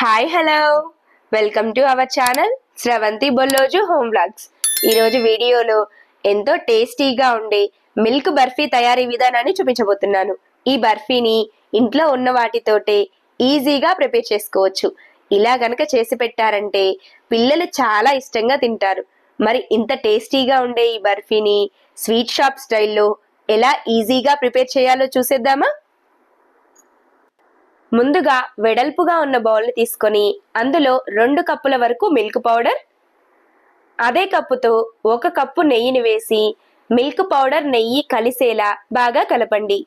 Hi hello welcome to our channel Sravanthi Bolloju home blogs ఈరోజు వీడియోలో ఎంతో టేస్టీగా ఉండే మిల్క్ బర్ఫీ తయారీ విధానాన్ని చూపించబోతున్నాను. ఈ బర్ఫీని ఇంట్లో ఉన్న వాటితోటే ఈజీగా ప్రిపేర్ చేసుకోవచ్చు. ఇలా గనక చేసి పెట్టారంటే పిల్లలు చాలా ఇష్టంగా తింటారు. మరి ఇంత టేస్టీగా ఉండే ఈ బర్ఫీని స్వీట్ షాప్ స్టైల్లో ఎలా ఈజీగా ప్రిపేర్ చేయాలో చూసేద్దామా? ముందుగా వెడల్పుగా ఉన్న బౌల్ని తీసుకొని అందులో రెండు కప్పుల వరకు మిల్క్ పౌడర్ అదే కప్పుతో ఒక కప్పు నెయ్యిని వేసి మిల్క్ పౌడర్ నెయ్యి కలిసేలా బాగా కలపండి.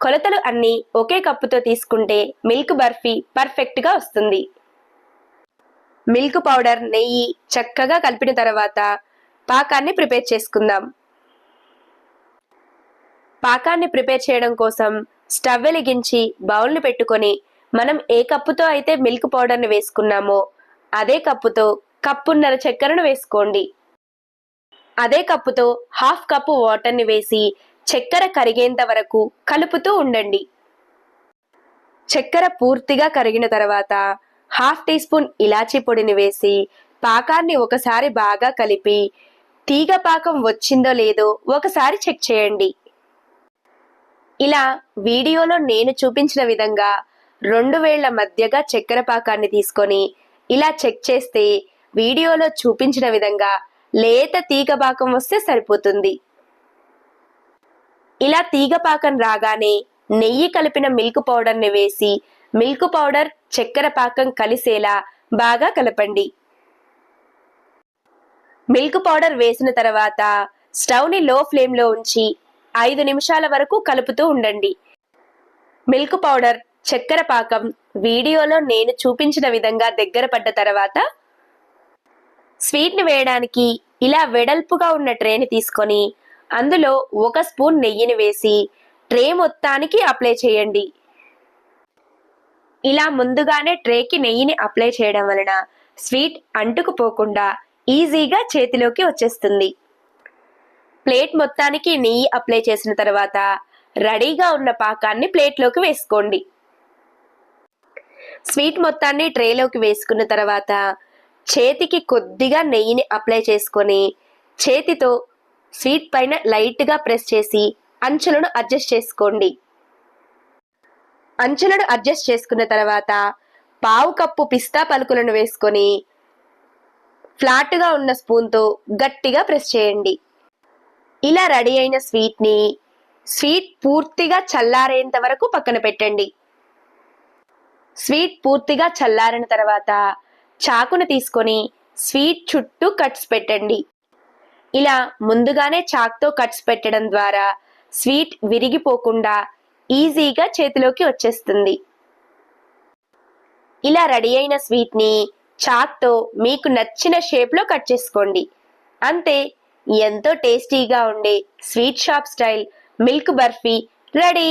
కొలతలు అన్నీ ఒకే కప్పుతో తీసుకుంటే మిల్క్ బర్ఫీ పర్ఫెక్ట్గా వస్తుంది. మిల్క్ పౌడర్ నెయ్యి చక్కగా కలిపిన తర్వాత పాకాన్ని ప్రిపేర్ చేసుకుందాం. పాకాన్ని ప్రిపేర్ చేయడం కోసం స్టవ్ వెలిగించి బౌల్ని పెట్టుకొని మనం ఏ కప్పుతో అయితే మిల్క్ పౌడర్ని వేసుకున్నామో అదే కప్పుతో కప్పున్నర చక్కెరను వేసుకోండి. అదే కప్పుతో హాఫ్ కప్పు వాటర్ని వేసి చక్కెర కరిగేంత వరకు కలుపుతూ ఉండండి. చక్కెర పూర్తిగా కరిగిన తర్వాత హాఫ్ టీ స్పూన్ ఇలాచీ పొడిని వేసి పాకాన్ని ఒకసారి బాగా కలిపి తీగ పాకం వచ్చిందో లేదో ఒకసారి చెక్ చేయండి. ఇలా వీడియోలో నేను చూపించిన విధంగా రెండు వేళ్ళ మధ్యగా చక్కెర పాకాన్ని తీసుకొని ఇలా చెక్ చేస్తే వీడియోలో చూపించిన విధంగా లేత తీగ పాకం వస్తే సరిపోతుంది. ఇలా తీగ పాకం రాగానే నెయ్యి కలిపిన మిల్క్ పౌడర్ని వేసి మిల్క్ పౌడర్ చక్కెర పాకం కలిసేలా బాగా కలపండి. మిల్క్ పౌడర్ వేసిన తర్వాత స్టవ్ని లో ఫ్లేమ్లో ఉంచి ఐదు నిమిషాల వరకు కలుపుతూ ఉండండి. మిల్క్ పౌడర్ చక్కెర పాకం వీడియోలో నేను చూపించిన విధంగా దగ్గర పడ్డ తర్వాత స్వీట్ని వేయడానికి ఇలా వెడల్పుగా ఉన్న ట్రేని తీసుకొని అందులో ఒక స్పూన్ నెయ్యిని వేసి ట్రే మొత్తానికి అప్లై చేయండి. ఇలా ముందుగానే ట్రేకి నెయ్యిని అప్లై చేయడం వలన స్వీట్ అంటుకుపోకుండా ఈజీగా చేతిలోకి వచ్చేస్తుంది. ప్లేట్ మొత్తానికి నెయ్యి అప్లై చేసిన తర్వాత రెడీగా ఉన్న పాకాన్ని ప్లేట్లోకి వేసుకోండి. స్వీట్ మొత్తాన్ని ట్రేలోకి వేసుకున్న తర్వాత చేతికి కొద్దిగా నెయ్యిని అప్లై చేసుకొని చేతితో స్వీట్ పైన లైట్గా ప్రెస్ చేసి అంచులను అడ్జస్ట్ చేసుకోండి. అంచులను అడ్జస్ట్ చేసుకున్న తర్వాత పావు కప్పు పిస్తా పలుకులను వేసుకొని ఫ్లాట్గా ఉన్న స్పూన్తో గట్టిగా ప్రెస్ చేయండి. ఇలా రెడీ అయిన స్వీట్ని స్వీట్ పూర్తిగా చల్లారేంత వరకు పక్కన పెట్టండి. స్వీట్ పూర్తిగా చల్లారిన తర్వాత చాకును తీసుకొని స్వీట్ చుట్టూ కట్స్ పెట్టండి. ఇలా ముందుగానే చాక్తో కట్స్ పెట్టడం ద్వారా స్వీట్ విరిగిపోకుండా ఈజీగా చేతిలోకి వచ్చేస్తుంది. ఇలా రెడీ అయిన స్వీట్ని చాక్తో మీకు నచ్చిన షేప్లో కట్ చేసుకోండి. అంతే ఎంతో టేస్టీగా ఉండే sweet shop style milk barfi ready.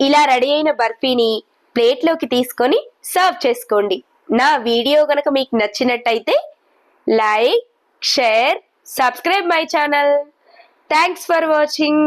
ఇలా రెడీ అయిన బర్ఫీని ప్లేట్లోకి తీసుకొని సర్వ్ చేసుకోండి. నా వీడియో కనుక మీకు నచ్చినట్టయితే like share subscribe my channel. Thanks for watching.